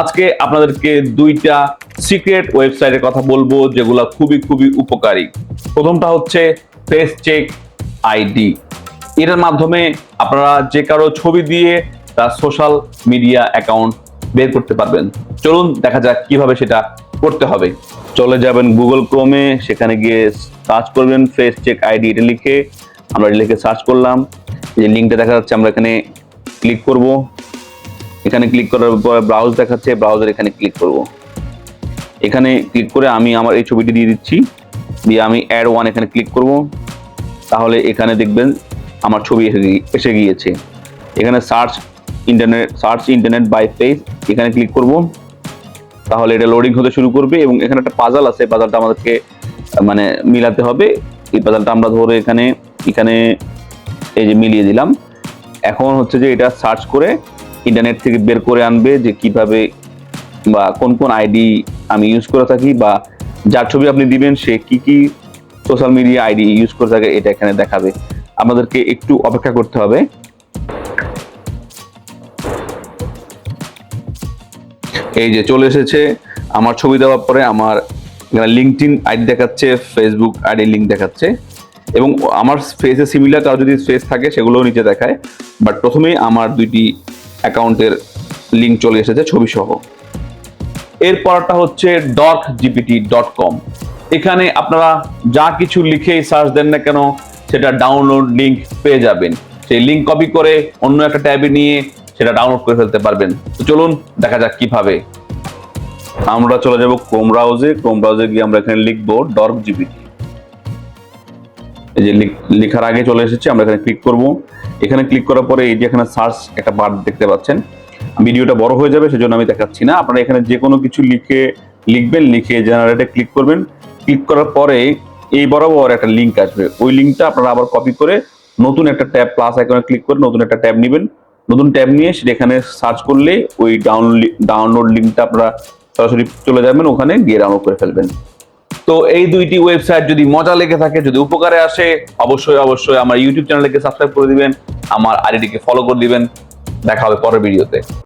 আজকে আপনাদেরকে দুইটা সিক্রেট ওয়েবসাইটের কথা বলব, যেগুলো খুবই খুবই উপকারী। প্রথমটা হচ্ছে ফেস চেক আইডি এটার মাধ্যমে আপনারা যে কারও ছবি দিয়ে তার সোশ্যাল মিডিয়া অ্যাকাউন্ট বের করতে পারবেন। চলুন দেখা যাক কীভাবে সেটা করতে হবে। চলে যাবেন গুগল ক্রোমে সেখানে গিয়ে সার্চ করবেন ফেস চেক আইডি এটা লিখে আমরা লিখে সার্চ করলাম। যে লিঙ্কটা দেখা যাচ্ছে, আমরা এখানে ক্লিক করব। এখানে ক্লিক করার পর ব্রাউজ দেখাচ্ছে ব্রাউজার এখানে ক্লিক করব। এখানে ক্লিক করে আমি আমার এই ছবিটি দিয়ে দিচ্ছি। দিয়ে আমি অ্যাড ওয়ান এখানে ক্লিক করব। তাহলে এখানে দেখবেন আমার ছবি এসে গিয়েছে। এখানে search internet search internet by face এখানে ক্লিক করব। তাহলে এটা লোডিং হতে শুরু করবে এবং এখানে একটা পাজাল আছে পাজালটা আমাদেরকে মানে মিলাতে হবে। এই পাজালটা আমরা ধরে এখানে এখানে এই যে মিলিয়ে দিলাম। এখন হচ্ছে যে এটা সার্চ করে ইন্টারনেট থেকে বের করে আনবে যে কীভাবে বা কোন কোন আইডি আমি ইউজ করে থাকি বা যার ছবি আপনি দিবেন, সে কি কি সোশ্যাল মিডিয়া আইডি ইউজ করে থাকে এটা এখানে দেখাবে। আমাদেরকে একটু অপেক্ষা করতে হবে। এই যে চলে এসেছে, আমার ছবি দেওয়ার পরে আমার লিঙ্কটিন আইডি দেখাচ্ছে ফেসবুক আইডি লিঙ্ক দেখাচ্ছে। এবং আমার ফেসে সিমিলার কারও যদি ফেস থাকে, সেগুলোও নিচে দেখায়। বাট প্রথমেই আমার দুইটি অ্যাকাউন্টের লিঙ্ক চলে এসেছে ছবি সহ এরপরটা হচ্ছে ডক জিপিটি ডট কম এখানে আপনারা যা কিছু লিখেই সার্চ দেন না কেন, সেটা ডাউনলোড লিঙ্ক পেয়ে যাবেন। সেই লিঙ্ক কপি করে অন্য একটা ট্যাবে নিয়ে সেটা ডাউনলোড করে ফেলতে পারবেন। তো চলুন দেখা যাক কীভাবে। আমরা চলে যাব ক্রোম ব্রাউজে ক্রোম ব্রাউজে গিয়ে আমরা এখানে লিখব ডর্ক জিপিটি এই যে লিখ- লেখার আগে চলে এসেছে, আমরা এখানে ক্লিক করব। এখানে ক্লিক করার পরে এই যে এখানে সার্চ একটা বার দেখতে পাচ্ছেন। ভিডিওটা বড় হয়ে যাবে, সেজন্য আমি দেখাচ্ছি না। আপনারা এখানে যে কোনো কিছু লিখে, লিখবেন, লিখে জেনারেটে ক্লিক করবেন। ক্লিক করার পরে এই বরাবর একটা লিঙ্ক আসবে। ওই লিঙ্কটা আপনারা আবার কপি করে নতুন একটা ট্যাব প্লাস আইকনে ক্লিক করে নতুন একটা ট্যাব নেবেন। নতুন ট্যাব নিয়ে সেটা এখানে সার্চ করলে ওই ডাউনলোড ডাউনলোড লিঙ্কটা আপনারা সরাসরি চলে যাবেন, ওখানে গিয়ে ডাউনলোড করে ফেলবেন। তো এই দুইটি ওয়েবসাইট যদি মজা লেগে থাকে, যদি উপকারে আসে, অবশ্যই অবশ্যই আমার ইউটিউব চ্যানেলকে সাবস্ক্রাইব করে দিবেন। আমার আইডিটিকে ফলো করে দিবেন। দেখা হবে পরের ভিডিওতে